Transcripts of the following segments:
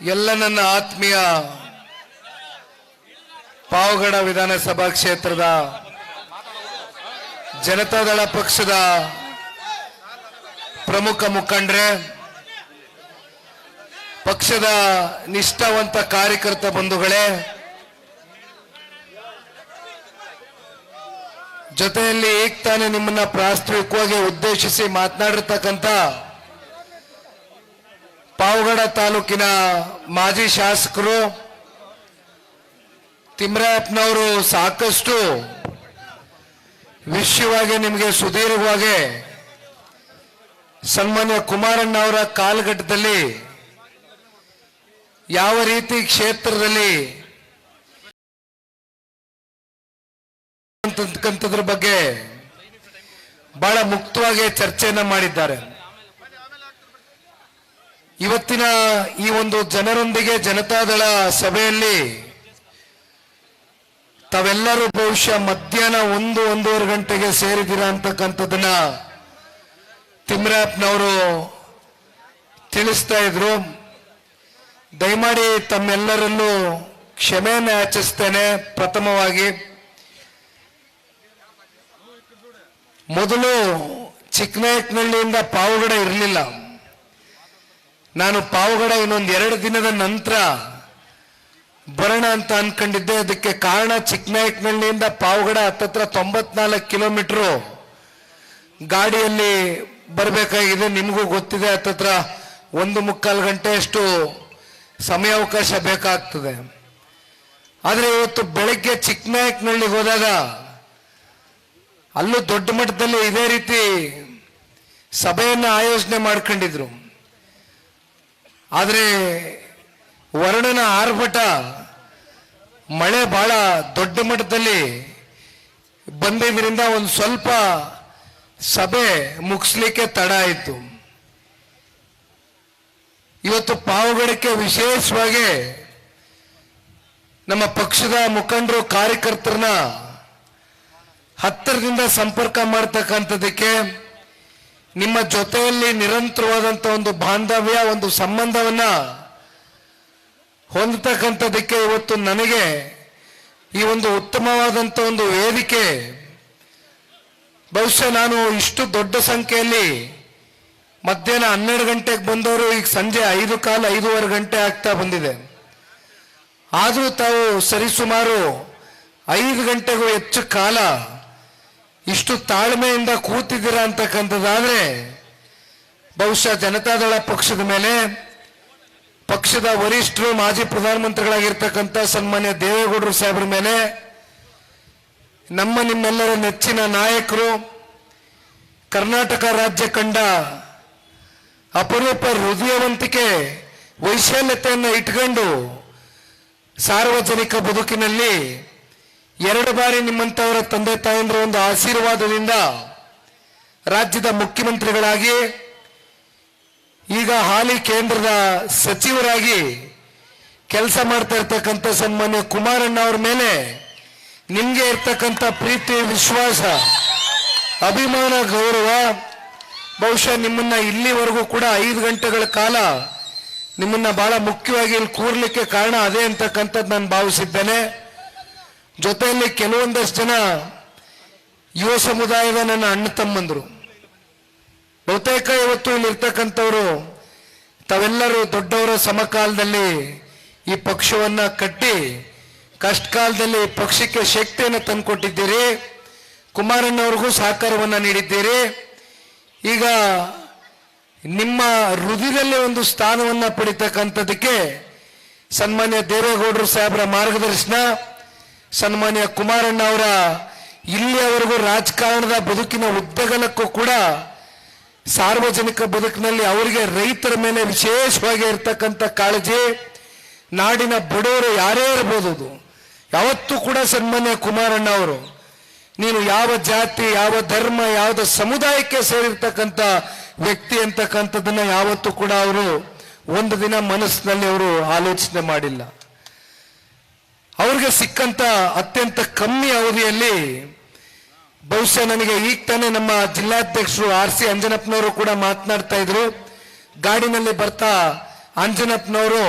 ಎಲ್ಲ ನನ್ನ ಆತ್ಮೀಯ ಪಾವಗಡ ವಿಧಾನಸಭಾ ಕ್ಷೇತ್ರದ ಜನತಾದಳ ಪಕ್ಷದ ಪ್ರಮುಖ ಮುಖಂಡ್ರೆ, ಪಕ್ಷದ ನಿಷ್ಠಾವಂತ ಕಾರ್ಯಕರ್ತ ಬಂಧುಗಳೇ, ಜೊತೆಯಲ್ಲಿ ಈಗ ತಾನೇ ನಿಮ್ಮನ್ನ ಪ್ರಾಸ್ತಾವಿಕವಾಗಿ ಉದ್ದೇಶಿಸಿ ಮಾತನಾಡಿರ್ತಕ್ಕಂಥ ಪಾವಗಡ ತಾಲೂಕಿನ ಮಾಜಿ ಶಾಸಕರು ತಿಮ್ರಾಯಪ್ಪನವರು ಸಾಕಷ್ಟು ವಿಷಯವಾಗಿ ನಿಮಗೆ ಸುದೀರ್ಘವಾಗಿ ಸನ್ಮಾನ್ಯ ಕುಮಾರಣ್ಣ ಅವರ ಕಾಲಘಟ್ಟದಲ್ಲಿ ಯಾವ ರೀತಿ ಕ್ಷೇತ್ರದಲ್ಲಿ ಅಂತಕ್ಕಂಥದ್ರ ಬಗ್ಗೆ ಬಹಳ ಮುಕ್ತವಾಗಿ ಚರ್ಚೆಯನ್ನು ಮಾಡಿದ್ದಾರೆ. ಇವತ್ತಿನ ಈ ಒಂದು ಜನರೊಂದಿಗೆ ಜನತಾದಳ ಸಭೆಯಲ್ಲಿ ತಾವೆಲ್ಲರೂ ಬಹುಶಃ ಮಧ್ಯಾಹ್ನ ಒಂದು, ಒಂದೂವರೆ ಗಂಟೆಗೆ ಸೇರಿದ್ದೀರಾ ಅಂತಕ್ಕಂಥದ್ದನ್ನ ತಿಮ್ರಾಪ್ನವರು ತಿಳಿಸ್ತಾ ಇದ್ರು. ದಯಮಾಡಿ ತಮ್ಮೆಲ್ಲರಲ್ಲೂ ಕ್ಷಮೆಯನ್ನು ಆಚರಿಸ್ತೇನೆ ಪ್ರಥಮವಾಗಿ. ಮೊದಲು ಚಿಕ್ಕನಾಯಕನಹಳ್ಳಿಯಿಂದ ಪಾವಗಡ ಇರಲಿಲ್ಲ. ನಾನು ಪಾವಗಡ ಇನ್ನೊಂದು ಎರಡು ದಿನದ ನಂತರ ಬರೋಣ ಅಂತ ಅನ್ಕೊಂಡಿದ್ದೆ. ಅದಕ್ಕೆ ಕಾರಣ ಚಿಕ್ಕನಾಯಕನಹಳ್ಳಿಯಿಂದ ಪಾವಗಡ ಹತ್ತತ್ರ ತೊಂಬತ್ನಾಲ್ಕು ಕಿಲೋಮೀಟ್ರು ಗಾಡಿಯಲ್ಲಿ ಬರಬೇಕಾಗಿದೆ. ನಿಮಗೂ ಗೊತ್ತಿದೆ, ಹತ್ತತ್ರ ಒಂದು ಮುಕ್ಕಾಲು ಗಂಟೆಯಷ್ಟು ಸಮಯಾವಕಾಶ ಬೇಕಾಗ್ತದೆ. ಆದರೆ ಇವತ್ತು ಬೆಳಗ್ಗೆ ಚಿಕ್ಕನಾಯಕನಹಳ್ಳಿಗೆ ಹೋದಾಗ ಅಲ್ಲೂ ದೊಡ್ಡ ಮಟ್ಟದಲ್ಲಿ ಇದೇ ರೀತಿ ಸಭೆಯನ್ನು ಆಯೋಜನೆ ಮಾಡ್ಕೊಂಡಿದ್ರು. ಆದರೆ ವರ್ಣನ ಆರ್ಭಟ ಮಳೆ ಭಾಳ ದೊಡ್ಡ ಮಟ್ಟದಲ್ಲಿ ಬಂದಿದ್ದರಿಂದ ಒಂದು ಸ್ವಲ್ಪ ಸಭೆ ಮುಗಿಸ್ಲಿಕ್ಕೆ ತಡ ಆಯಿತು. ಇವತ್ತು ಪಾವಗಡಕ್ಕೆ ವಿಶೇಷವಾಗಿ ನಮ್ಮ ಪಕ್ಷದ ಮುಖಂಡರು, ಕಾರ್ಯಕರ್ತರನ್ನ ಹತ್ತಿರದಿಂದ ಸಂಪರ್ಕ ಮಾಡ್ತಕ್ಕಂಥದ್ದಕ್ಕೆ ನಿಮ್ಮ ಜೊತೆಯಲ್ಲಿ ನಿರಂತರವಾದಂಥ ಒಂದು ಬಾಂಧವ್ಯ, ಒಂದು ಸಂಬಂಧವನ್ನ ಹೊಂದತಕ್ಕಂಥದ್ದಕ್ಕೆ ಇವತ್ತು ನನಗೆ ಈ ಒಂದು ಉತ್ತಮವಾದಂಥ ಒಂದು ವೇದಿಕೆ. ಬಹುಶಃ ನಾನು ಇಷ್ಟು ದೊಡ್ಡ ಸಂಖ್ಯೆಯಲ್ಲಿ ಮಧ್ಯಾಹ್ನ ಹನ್ನೆರಡು ಗಂಟೆಗೆ ಬಂದವರು ಈಗ ಸಂಜೆ ಐದು ಕಾಲ ಐದೂವರೆ ಗಂಟೆ ಆಗ್ತಾ ಬಂದಿದೆ. ಆದರೂ ತಾವು ಸರಿಸುಮಾರು ಐದು ಗಂಟೆಗೂ ಹೆಚ್ಚು ಕಾಲ ಇಷ್ಟು ತಾಳ್ಮೆಯಿಂದ ಕೂತಿದ್ದೀರಾ ಅಂತಕ್ಕಂಥದ್ದಾದ್ರೆ ಬಹುಶಃ ಜನತಾದಳ ಪಕ್ಷದ ಮೇಲೆ ಪಕ್ಷದ ವರಿಷ್ಠರು, ಮಾಜಿ ಪ್ರಧಾನಮಂತ್ರಿಗಳಾಗಿರ್ತಕ್ಕಂಥ ಸನ್ಮಾನ್ಯ ದೇವೇಗೌಡರು ಸಾಹೇಬ್ರ ಮೇಲೆ ನಮ್ಮ ನಿಮ್ಮೆಲ್ಲರ ನೆಚ್ಚಿನ ನಾಯಕರು, ಕರ್ನಾಟಕ ರಾಜ್ಯ ಕಂಡ ಅಪರೂಪ ಹೃದಯವಂತಿಕೆ ವೈಶಾಲ್ಯತೆಯನ್ನು ಇಟ್ಕೊಂಡು ಸಾರ್ವಜನಿಕ ಬದುಕಿನಲ್ಲಿ ಎರಡು ಬಾರಿ ನಿಮ್ಮಂತವರ ತಂದೆ ತಾಯಂದ್ರ ಒಂದು ಆಶೀರ್ವಾದದಿಂದ ರಾಜ್ಯದ ಮುಖ್ಯಮಂತ್ರಿಗಳಾಗಿ, ಈಗ ಹಾಲಿ ಕೇಂದ್ರದ ಸಚಿವರಾಗಿ ಕೆಲಸ ಮಾಡ್ತಾ ಇರ್ತಕ್ಕಂಥ ಸನ್ಮಾನ್ಯ ಕುಮಾರಣ್ಣ ಅವ್ರ ಮೇಲೆ ನಿಮಗೆ ಇರ್ತಕ್ಕಂಥ ಪ್ರೀತಿ, ವಿಶ್ವಾಸ, ಅಭಿಮಾನ, ಗೌರವ, ಬಹುಶಃ ನಿಮ್ಮನ್ನ ಇಲ್ಲಿವರೆಗೂ ಕೂಡ ಐದು ಗಂಟೆಗಳ ಕಾಲ ನಿಮ್ಮನ್ನ ಬಹಳ ಮುಖ್ಯವಾಗಿ ಇಲ್ಲಿ ಕೂರ್ಲಿಕ್ಕೆ ಕಾರಣ ಅದೇ ಅಂತಕ್ಕಂಥದ್ದು ನಾನು ಭಾವಿಸಿದ್ದೇನೆ. ಜೊತೆಯಲ್ಲಿ ಕೆಲವೊಂದಷ್ಟು ಜನ ಯುವ ಸಮುದಾಯದ ನನ್ನ ಅಣ್ಣ ತಮ್ಮಂದರು. ಬಹುತೇಕ ಇವತ್ತು ಇಲ್ಲಿರ್ತಕ್ಕಂಥವರು ತಾವೆಲ್ಲರೂ ದೊಡ್ಡವರ ಸಮಕಾಲದಲ್ಲಿ ಈ ಪಕ್ಷವನ್ನ ಕಟ್ಟಿ ಕಷ್ಟ ಕಾಲದಲ್ಲಿ ಪಕ್ಷಕ್ಕೆ ಶಕ್ತಿಯನ್ನು ತಂದುಕೊಟ್ಟಿದ್ದೀರಿ, ಕುಮಾರಣ್ಣವ್ರಿಗೂ ಸಹಕಾರವನ್ನು ನೀಡಿದ್ದೀರಿ. ಈಗ ನಿಮ್ಮ ಹೃದಯದಲ್ಲಿ ಒಂದು ಸ್ಥಾನವನ್ನು ಪಡಿತಕ್ಕಂಥದ್ದಕ್ಕೆ ಸನ್ಮಾನ್ಯ ದೇವೇಗೌಡರು ಸಾಹೇಬರ ಮಾರ್ಗದರ್ಶನ ಸನ್ಮಾನ್ಯ ಕುಮಾರಣ್ಣ ಅವರ ಇಲ್ಲಿಯವರೆಗೂ ರಾಜಕಾರಣದ ಬದುಕಿನ ಉದ್ದಗಲಕ್ಕೂ ಕೂಡ ಸಾರ್ವಜನಿಕ ಬದುಕಿನಲ್ಲಿ ಅವರಿಗೆ ರೈತರ ಮೇಲೆ ವಿಶೇಷವಾಗಿ ಇರ್ತಕ್ಕಂಥ ಕಾಳಜಿ. ನಾಡಿನ ಬಡವರು ಯಾರೇ ಇರ್ಬೋದು ಯಾವತ್ತೂ ಕೂಡ ಸನ್ಮಾನ್ಯ ಕುಮಾರಣ್ಣ ಅವರು, ನೀನು ಯಾವ ಜಾತಿ, ಯಾವ ಧರ್ಮ ಯಾವ ಸಮುದಾಯಕ್ಕೆ ಸೇರಿರ್ತಕ್ಕಂಥ ವ್ಯಕ್ತಿ ಅಂತಕ್ಕಂಥದ್ದನ್ನ ಯಾವತ್ತೂ ಕೂಡ ಅವರು ಒಂದು ದಿನ ಮನಸ್ಸಿನಲ್ಲಿ ಅವರು ಆಲೋಚನೆ ಮಾಡಿಲ್ಲ. ಅವ್ರಿಗೆ ಸಿಕ್ಕಂತ ಅತ್ಯಂತ ಕಮ್ಮಿ ಅವಧಿಯಲ್ಲಿ ಬಹುಶಃ ನನಗೆ ಈಗ ತಾನೇ ನಮ್ಮ ಜಿಲ್ಲಾಧ್ಯಕ್ಷರು ಆರ್ ಸಿ ಅಂಜನಪ್ಪನವರು ಕೂಡ ಮಾತನಾಡ್ತಾ ಇದ್ರು. ಗಾಡಿನಲ್ಲಿ ಬರ್ತಾ ಅಂಜನಪ್ಪನವರು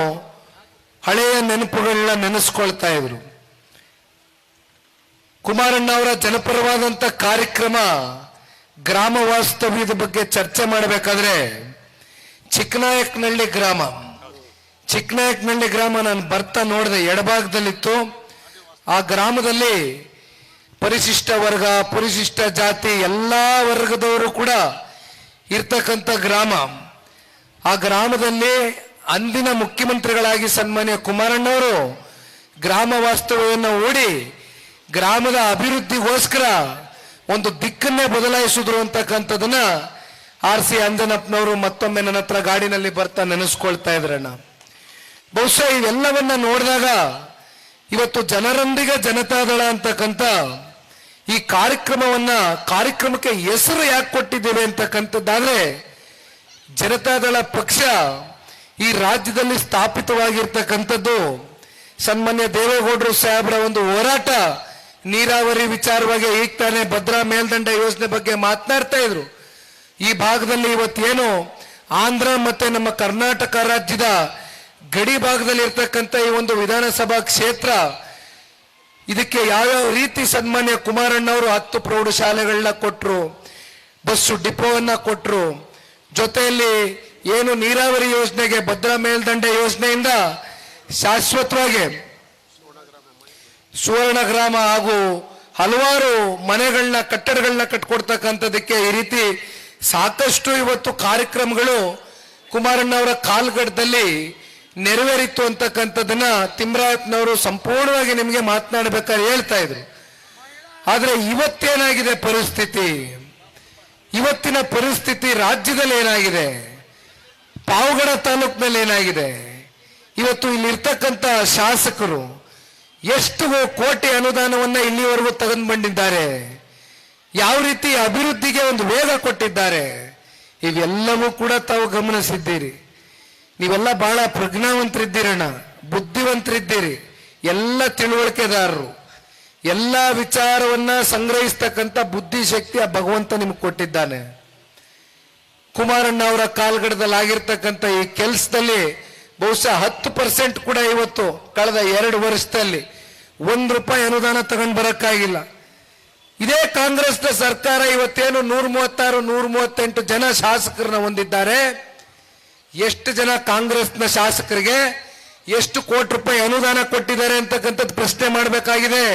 ಹಳೆಯ ನೆನಪುಗಳನ್ನ ನೆನೆಸ್ಕೊಳ್ತಾ ಇದ್ರು. ಕುಮಾರಣ್ಣ ಅವರ ಜನಪರವಾದಂತ ಕಾರ್ಯಕ್ರಮ ಗ್ರಾಮ ವಾಸ್ತವ್ಯದ ಬಗ್ಗೆ ಚರ್ಚೆ ಮಾಡಬೇಕಾದ್ರೆ ಚಿಕ್ಕನಾಯಕನಹಳ್ಳಿ ಗ್ರಾಮ ಚಿಕ್ಕನಾಯಕನಹಳ್ಳಿ ಗ್ರಾಮ ನಾನು ಬರ್ತಾ ನೋಡಿದೆ, ಎಡಭಾಗದಲ್ಲಿತ್ತು. ಆ ಗ್ರಾಮದಲ್ಲಿ ಪರಿಶಿಷ್ಟ ವರ್ಗ, ಪರಿಶಿಷ್ಟ ಜಾತಿ, ಎಲ್ಲ ವರ್ಗದವರು ಕೂಡ ಇರ್ತಕ್ಕಂಥ ಗ್ರಾಮ. ಆ ಗ್ರಾಮದಲ್ಲಿ ಅಂದಿನ ಮುಖ್ಯಮಂತ್ರಿಗಳಾಗಿ ಸನ್ಮಾನ್ಯ ಕುಮಾರಣ್ಣವರು ಗ್ರಾಮ ವಾಸ್ತವ್ಯವನ್ನು ಓಡಿ ಗ್ರಾಮದ ಅಭಿವೃದ್ಧಿಗೋಸ್ಕರ ಒಂದು ದಿಕ್ಕನ್ನೇ ಬದಲಾಯಿಸಿದ್ರು ಅಂತಕ್ಕಂಥದನ್ನ ಆರ್ ಸಿ ಅಂಜನಪ್ಪನವರು ಮತ್ತೊಮ್ಮೆ ನನ್ನ ಹತ್ರ ಗಾಡಿನಲ್ಲಿ ಬರ್ತಾ ನೆನೆಸ್ಕೊಳ್ತಾ ಇದ್ರಣ್ಣ. ಬಹುಶಃ ಇವೆಲ್ಲವನ್ನ ನೋಡಿದಾಗ ಇವತ್ತು ಜನರೊಂದಿಗೆ ಜನತಾದಳ ಅಂತಕ್ಕಂಥ ಈ ಕಾರ್ಯಕ್ರಮವನ್ನ, ಕಾರ್ಯಕ್ರಮಕ್ಕೆ ಹೆಸರು ಯಾಕೆ ಕೊಟ್ಟಿದ್ದೇವೆ ಅಂತಕ್ಕಂಥದ್ದಾದ್ರೆ ಜನತಾದಳ ಪಕ್ಷ ಈ ರಾಜ್ಯದಲ್ಲಿ ಸ್ಥಾಪಿತವಾಗಿರ್ತಕ್ಕಂಥದ್ದು ಸನ್ಮಾನ್ಯ ದೇವೇಗೌಡರು ಸಾಹೇಬರ ಒಂದು ಹೋರಾಟ ನೀರಾವರಿ ವಿಚಾರವಾಗಿ ಈಗ ತಾನೇ ಭದ್ರಾ ಮೇಲ್ದಂಡ ಯೋಜನೆ ಬಗ್ಗೆ ಮಾತನಾಡ್ತಾ ಇದ್ರು. ಈ ಭಾಗದಲ್ಲಿ ಇವತ್ತೇನು ಆಂಧ್ರ ಮತ್ತೆ ನಮ್ಮ ಕರ್ನಾಟಕ ರಾಜ್ಯದ ಗಡಿ ಭಾಗದಲ್ಲಿ ಇರ್ತಕ್ಕಂಥ ಈ ಒಂದು ವಿಧಾನಸಭಾ ಕ್ಷೇತ್ರ, ಇದಕ್ಕೆ ಯಾವ್ಯಾವ ರೀತಿ ಸನ್ಮಾನ್ಯ ಕುಮಾರಣ್ಣವರು ಹತ್ತು ಪ್ರೌಢಶಾಲೆಗಳನ್ನ ಕೊಟ್ಟರು ಬಸ್ಸು ಡಿಪೋವನ್ನ ಕೊಟ್ಟರು ಜೊತೆಯಲ್ಲಿ ಏನು ನೀರಾವರಿ ಯೋಜನೆಗೆ ಭದ್ರಾ ಮೇಲ್ದಂಡೆ ಯೋಜನೆಯಿಂದ ಶಾಶ್ವತವಾಗಿ ಸುವರ್ಣ ಗ್ರಾಮ ಹಾಗೂ ಹಲವಾರು ಮನೆಗಳನ್ನ ಕಟ್ಟಡಗಳನ್ನ ಕಟ್ಕೊಡ್ತಕ್ಕಂಥದಕ್ಕೆ ಈ ರೀತಿ ಸಾಕಷ್ಟು ಇವತ್ತು ಕಾರ್ಯಕ್ರಮಗಳು ಕುಮಾರಣ್ಣವರ ಕಾಲ್ಗಡದಲ್ಲಿ ನೆರವೇರಿತ್ತು ಅಂತಕ್ಕಂಥದ್ದನ್ನ ತಿಮ್ರಾಯತ್ನವರು ಸಂಪೂರ್ಣವಾಗಿ ನಿಮಗೆ ಮಾತನಾಡಬೇಕಾದ್ರೆ ಹೇಳ್ತಾ ಇದ್ರು. ಆದರೆ ಇವತ್ತೇನಾಗಿದೆ ಪರಿಸ್ಥಿತಿ? ಇವತ್ತಿನ ಪರಿಸ್ಥಿತಿ ರಾಜ್ಯದಲ್ಲಿ ಏನಾಗಿದೆ? ಪಾವಗಡ ತಾಲೂಕಿನಲ್ಲಿ ಏನಾಗಿದೆ? ಇವತ್ತು ಇಲ್ಲಿರ್ತಕ್ಕಂಥ ಶಾಸಕರು ಎಷ್ಟು ಕೋಟಿ ಅನುದಾನವನ್ನ ಇಲ್ಲಿವರೆಗೂ ತಗೊಂಡು ಬಂದಿದ್ದಾರೆ ಯಾವ ರೀತಿ ಅಭಿವೃದ್ಧಿಗೆ ಒಂದು ವೇಗ ಕೊಟ್ಟಿದ್ದಾರೆ? ಇವೆಲ್ಲವೂ ಕೂಡ ತಾವು ಗಮನಿಸಿದ್ದೀರಿ. ನೀವೆಲ್ಲ ಬಹಳ ಪ್ರಜ್ಞಾವಂತರಿದ್ದೀರಣ್ಣ, ಬುದ್ಧಿವಂತರಿದ್ದೀರಿ. ಎಲ್ಲ ತಿಳುವಳಿಕೆದಾರರು, ಎಲ್ಲ ವಿಚಾರವನ್ನ ಸಂಗ್ರಹಿಸ್ತಕ್ಕಂಥ ಬುದ್ಧಿಶಕ್ತಿ ಆ ಭಗವಂತ ನಿಮ್ಗೆ ಕೊಟ್ಟಿದ್ದಾನೆ. ಕುಮಾರಣ್ಣ ಅವರ ಕಾಲ್ಗಡದಲ್ಲಿ ಆಗಿರ್ತಕ್ಕಂಥ ಈ ಕೆಲಸದಲ್ಲಿ ಬಹುಶಃ ಹತ್ತು ಪರ್ಸೆಂಟ್ ಕೂಡ ಇವತ್ತು ಕಳೆದ ಎರಡು ವರ್ಷದಲ್ಲಿ ಒಂದು ರೂಪಾಯಿ ಅನುದಾನ ತಗೊಂಡು ಬರೋಕ್ಕಾಗಿಲ್ಲ. ಇದೇ ಕಾಂಗ್ರೆಸ್ನ ಸರ್ಕಾರ ಇವತ್ತೇನು ನೂರ ಮೂವತ್ತಾರು ನೂರ ಮೂವತ್ತೆಂಟು ಜನ ಶಾಸಕರನ್ನ ಹೊಂದಿದ್ದಾರೆ. ಎಷ್ಟು ಜನ ಕಾಂಗ್ರೆಸ್ನ ಶಾಸಕರಿಗೆ ಎಷ್ಟು ಕೋಟಿ ರೂಪಾಯಿ ಅನುದಾನ ಕೊಟ್ಟಿದ್ದಾರೆ ಅಂತಕ್ಕಂಥದ್ದು ಪ್ರಶ್ನೆ ಮಾಡಬೇಕಾಗಿದೆ.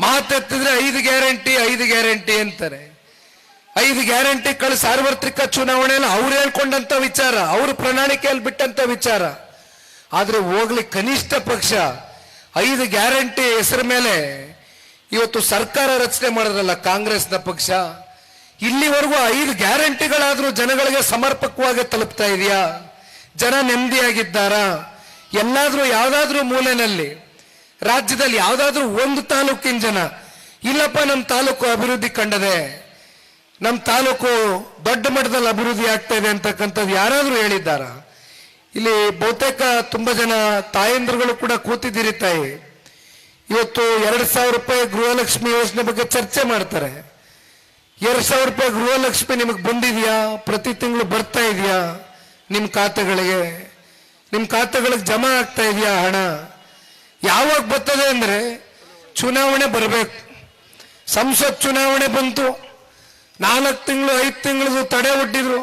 ಮಾತೆತ್ತಿದ್ರೆ ಐದು ಗ್ಯಾರಂಟಿ ಐದು ಗ್ಯಾರಂಟಿ ಅಂತಾರೆ. ಐದು ಗ್ಯಾರಂಟಿ ಕಳೆ ಸಾರ್ವತ್ರಿಕ ಚುನಾವಣೆಯಲ್ಲಿ ಅವ್ರು ಹೇಳ್ಕೊಂಡಂತ ವಿಚಾರ, ಅವ್ರ ಪ್ರಣಾಳಿಕೆಯಲ್ಲಿ ಬಿಟ್ಟಂತ ವಿಚಾರ. ಆದ್ರೆ ಹೋಗ್ಲಿ ಕನಿಷ್ಠ ಪಕ್ಷ, ಐದು ಗ್ಯಾರಂಟಿ ಹೆಸರ ಮೇಲೆ ಇವತ್ತು ಸರ್ಕಾರ ರಚನೆ ಮಾಡಿದ್ರಲ್ಲ ಕಾಂಗ್ರೆಸ್ನ ಪಕ್ಷ. ಇಲ್ಲಿವರೆಗೂ ಐದು ಗ್ಯಾರಂಟಿಗಳಾದರೂ ಜನಗಳಿಗೆ ಸಮರ್ಪಕವಾಗಿ ತಲುಪ್ತಾ ಇದೆಯಾ? ಜನ ನೆಮ್ಮದಿಯಾಗಿದ್ದಾರಾ? ಎಲ್ಲಾದರೂ ಯಾವುದಾದ್ರೂ ಮೂಲೆನಲ್ಲಿ, ರಾಜ್ಯದಲ್ಲಿ ಯಾವುದಾದ್ರೂ ಒಂದು ತಾಲೂಕಿನ ಜನ, ಇಲ್ಲಪ್ಪ ನಮ್ಮ ತಾಲೂಕು ಅಭಿವೃದ್ಧಿ ಕಂಡದೆ ನಮ್ಮ ತಾಲೂಕು ದೊಡ್ಡ ಮಟ್ಟದಲ್ಲಿ ಅಭಿವೃದ್ಧಿ ಆಗ್ತಾ ಇದೆ ಅಂತಕ್ಕಂಥದ್ದು ಯಾರಾದರೂ ಹೇಳಿದ್ದಾರ? ಇಲ್ಲಿ ಬಹುತೇಕ ತುಂಬಾ ಜನ ತಾಯಂದ್ರುಗಳು ಕೂಡ ಕೂತಿದ್ದೀರಿ ತಾಯಿ. ಇವತ್ತು ಎರಡು ಸಾವಿರ ರೂಪಾಯಿ ಗೃಹಲಕ್ಷ್ಮಿ ಯೋಜನೆ ಬಗ್ಗೆ ಚರ್ಚೆ ಮಾಡ್ತಾರೆ. ಎರಡ್ ಸಾವಿರ ರೂಪಾಯಿ ಗೃಹಲಕ್ಷ್ಮಿ ನಿಮಗೆ ಬಂದಿದೆಯಾ? ಪ್ರತಿ ತಿಂಗಳು ಬರ್ತಾ ಇದೆಯಾ? ನಿಮ್ಮ ಖಾತೆಗಳಿಗೆ. ನಿಮ್ಮ ಖಾತೆಗಳಿಗೆ ಜಮಾ ಆಗ್ತಾ ಇದೆಯಾ ಹಣ? ಯಾವಾಗ ಬರ್ತದೆ ಅಂದರೆ ಚುನಾವಣೆ ಬರಬೇಕು. ಸಂಸತ್ ಚುನಾವಣೆ ಬಂತು. ನಾಲ್ಕು ತಿಂಗಳು, ಐದು ತಿಂಗಳದು ತಡೆ ಒಡ್ಡಿದ್ರು.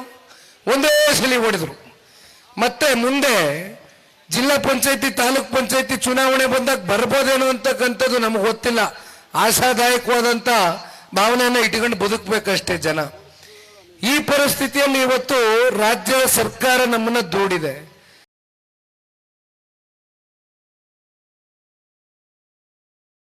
ಒಂದೇ ಸಲ ಹೊಡೆದ್ರು ಮತ್ತೆ ಮುಂದೆ ಜಿಲ್ಲಾ ಪಂಚಾಯತಿ, ತಾಲೂಕ್ ಪಂಚಾಯತಿ ಚುನಾವಣೆ ಬಂದಾಗ ಬರ್ಬೋದೇನೋ ಅಂತಕ್ಕಂಥದ್ದು ನಮಗೆ ಗೊತ್ತಿಲ್ಲ. ಆಶಾದಾಯಕವಾದಂತ ಭಾವನೆಯನ್ನ ಇಟ್ಕೊಂಡು ಬದುಕಬೇಕಷ್ಟೇ ಜನ. ಈ ಪರಿಸ್ಥಿತಿಯಲ್ಲಿ ಇವತ್ತು ರಾಜ್ಯ ಸರ್ಕಾರ ನಮ್ಮನ್ನ ದೂಡಿದೆ.